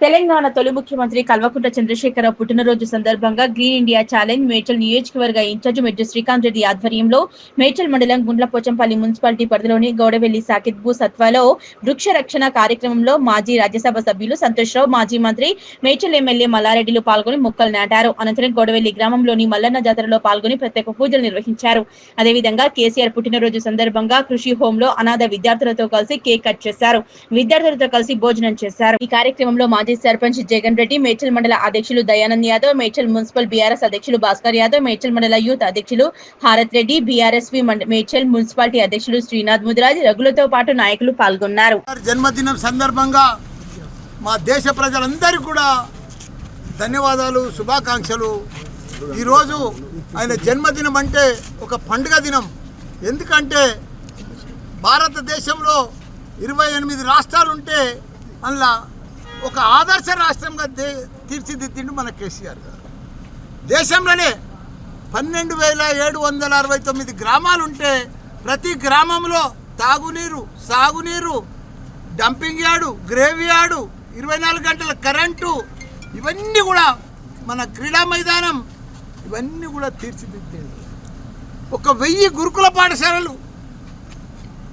తెలంగాణ తొలి ముఖ్యమంత్రి కల్వకుంట్ల చంద్రశేఖరరావు పుట్టినరోజు సందర్భంగా గ్రీన్ ఇండియా ఛాలెంజ్ మేడ్చల్ నియోజకవర్గ ఇన్ఛార్జ్ మెడ్జు శ్రీకాంత్ రెడ్డి ఆధ్వర్యంలో మేడ్చల్ మండలం గుండ్లపోచంపల్లి మున్సిపాలిటీ పరిధిలోని గౌడవెల్లి సాకిత్ భూ సత్వాలో వృక్ష రక్షణ కార్యక్రమంలో మాజీ రాజ్యసభ సభ్యులు సంతోష్రావు మాజీ మంత్రి మేడ్చల్ ఎమ్మెల్యే మల్లారెడ్డిలు పాల్గొని మొక్కలు నాటారు. అనంతరం గౌడవెల్లి గ్రామంలోని మల్లన్న జాతరలో పాల్గొని ప్రత్యేక పూజలు నిర్వహించారు. అదేవిధంగా కేసీఆర్ పుట్టినరోజు సందర్భంగా కృషి హోంలో లో అనాథ విద్యార్థులతో కలిసి కేక్ కట్ చేశారు. విద్యార్థులతో కలిసి భోజనం చేశారు. ఈ కార్యక్రమంలో మాజీ సర్పంచ్ జగన్ రెడ్డి మేడ్చల్ మండల అధ్యక్షులు దయానంద్ యాదవ్ మేడ్చల్ మున్సిపల్ బీఆర్ఎస్ అధ్యక్షులు భాస్కర్ యాదవ్ మేడ్చల్ మండల యూత్ అధ్యక్షులు హారత్ రెడ్డి బీఆర్ఎస్వి మేడ్చల్ మున్సిపాలిటీ అధ్యక్షులు శ్రీనాథ్ ముదిరాజ్ రఘులతో పాటు నాయకులు పాల్గొన్నారు. జన్మదినం సందర్భంగా మా దేశ ప్రజలందరికీ కూడా ధన్యవాదాలు శుభాకాంక్షలు. ఈరోజు ఆయన జన్మదినం అంటే ఒక పండుగ దినం. ఎందుకంటే భారతదేశంలో ఇరవై ఎనిమిది రాష్ట్రాలు ఉంటే అందులో ఒక ఆదర్శ రాష్ట్రంగా దే తీర్చిదిద్దిండు మన కేసీఆర్ గారు. దేశంలోనే పన్నెండు వేల ఏడు వందల అరవై తొమ్మిది గ్రామాలు ఉంటే ప్రతి గ్రామంలో తాగునీరు సాగునీరు డంపింగ్ యార్డు గ్రేవీ యార్డు ఇరవై నాలుగు గంటల కరెంటు ఇవన్నీ కూడా మన క్రీడా మైదానం ఇవన్నీ కూడా తీర్చిదిద్దిండు ఒక వెయ్యి గురుకుల పాఠశాలలు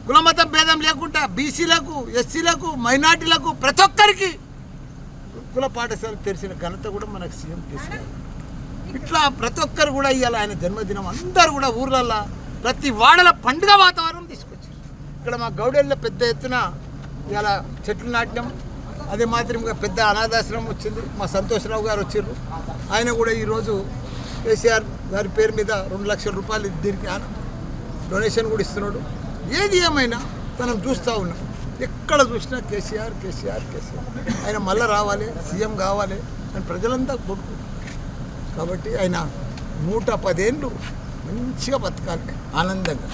కులమత భేదం లేకుండా బీసీలకు ఎస్సీలకు మైనార్టీలకు ప్రతి ఒక్కరికి కుల పాఠశాల తెరిచిన ఘనత కూడా మనకు సీఎం కేసీఆర్ ఇట్లా ప్రతి ఒక్కరు కూడా ఇవాళ ఆయన జన్మదినం అందరూ కూడా ఊర్లల్లో ప్రతి వాడల పండుగ వాతావరణం తీసుకొచ్చారు. ఇక్కడ మా గౌడెల్లో పెద్ద ఎత్తున ఇవాళ చెట్లు నాటినాం. అదే మాత్రంగా పెద్ద అనాథాశ్రమం వచ్చింది. మా సంతోషరావు గారు వచ్చారు ఆయన కూడా ఈరోజు కేసీఆర్ గారి పేరు మీద రెండు లక్షల రూపాయలు దీనికి డొనేషన్ కూడా ఇస్తున్నాడు. ఏది ఏమైనా మనం చూస్తూ ఉన్నాం. ఎక్కడ చూసినా కేసీఆర్ కేసీఆర్ కేసీఆర్. ఆయన మళ్ళీ రావాలి సీఎం కావాలి అని ప్రజలంతా కోరుకుంటారు కాబట్టి ఆయన నూట పదేళ్ళు మంచిగా బతకాలి ఆనందంగా.